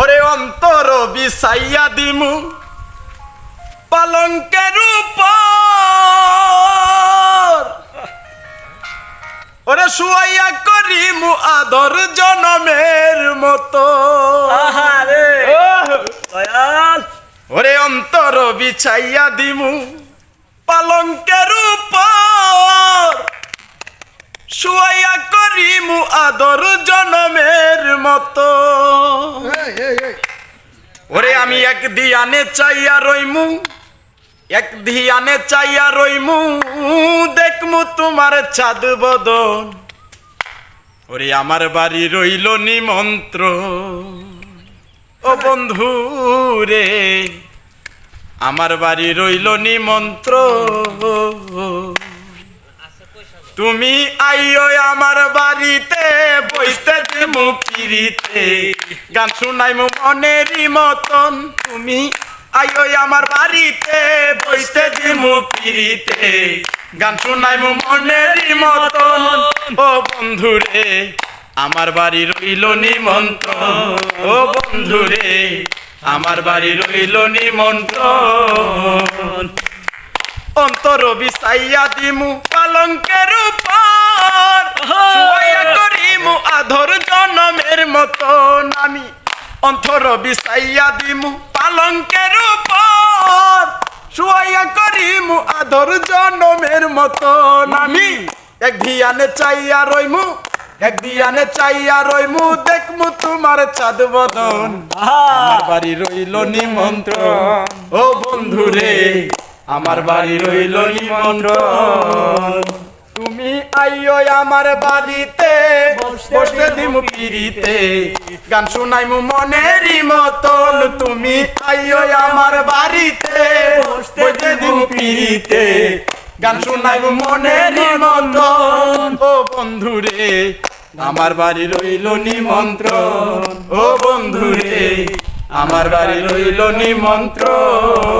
ওরে অন্তর বিসাইয়া দিমু। পালঙ্কের উপর। ওরে শুয়াইয়া করিমু আদর জনমের মতো। ওরে অন্তর বিছাইয়া দিমু পালঙ্কের উপর। শুয়াইয়া করিমু আদর জনমের মতো। ওরে আমি এক দিয়ানে চাইয়া রইমু, এক ধিয়ানে চাইয়া রইমু, দেখমু তোমার চাঁদ বদন। ওরে আমার বাড়ি রইল নিমন্ত্র ও বন্ধু রে, আমার বাড়ি রইল নিমন্ত্র তুমি আইও আমার বাড়িতে দিমু পিড়িতে গান শুনাইমু মনেরই মতন। তুমি আইও আমার বাড়িতে, বইতে দিমু পিড়িতে গান মনেরই মতন। ও বন্ধু রে আমার বাড়ি রইল নিমন্ত্রণ। ও বন্ধু রে আমার বাড়ি রইল নিমন্ত্রণ। অন্তর বিসাইয়া দিমু পালঙ্কের মতন আমি অন্তর দিমু, পালঙ্কের উপর শুয়াইয়া করিমু আধর জনমের আমি। এক চাইয়া রইমু, এক দিয়ানে চাইয়া রইমু, দেখমু তোমার চাঁদ বদন। বাড়ি রইল নিমন্ত্রণ। ও বন্ধু রে আমার বাড়ি রইল নিমন্ত্রণ। তুমি আইও আমার বাড়িতে বসতে দিমু পিড়িতে। গান শুনাইমু মনেরই মতন তুমি আইও আমার বাড়িতে বসতে দিমু পিড়িতে। গান শুনাইমু মনেরই মতন ও বন্ধু রে আমার বাড়ি রইল নিমন্ত্রণ। ও বন্ধু রে আমার বাড়ি রইল নিমন্ত্রণ।